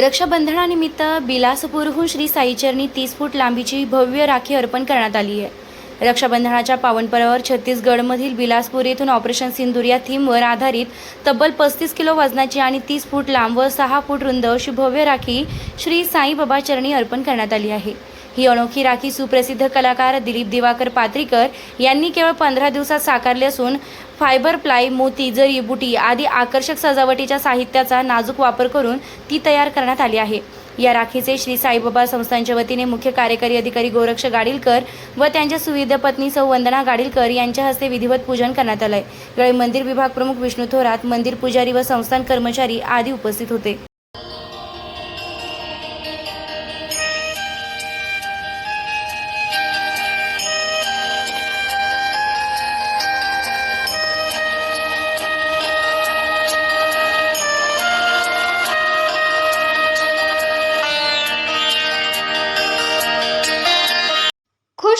रक्षाबंधनानिमित्त बिलासपूरहून श्री साईचरणी तीस फूट लांबीची भव्य राखी अर्पण करण्यात आली आहे. रक्षाबंधनाच्या पावनपर्वावर छत्तीसगडमधील बिलासपूर येथून ऑपरेशन सिंदूर या थीमवर आधारित तब्बल पस्तीस किलो वजनाची आणि तीस फूट लांब व सहा फूट रुंद अशी भव्य राखी श्री साईबाबा चरणी अर्पण करण्यात आली आहे. ही अनोखी राखी सुप्रसिद्ध कलाकार दिलीप दिवाकर पात्रीकर यांनी केवळ पंधरा दिवसात साकारली असून फायबर प्लाय मोती जरी बुटी आदी आकर्षक सजावटीच्या साहित्याचा नाजूक वापर करून ती तयार करण्यात आली आहे. या राखीचे श्री साईबाबा संस्थांच्या वतीने मुख्य कार्यकारी अधिकारी गोरक्ष गाडीलकर व त्यांच्या सुविध पत्नी सौ वंदना गाडीलकर यांच्या हस्ते विधिवत पूजन करण्यात आलंय. यावेळी मंदिर विभाग प्रमुख विष्णू थोरात मंदिर पुजारी व संस्थान कर्मचारी आदी उपस्थित होते.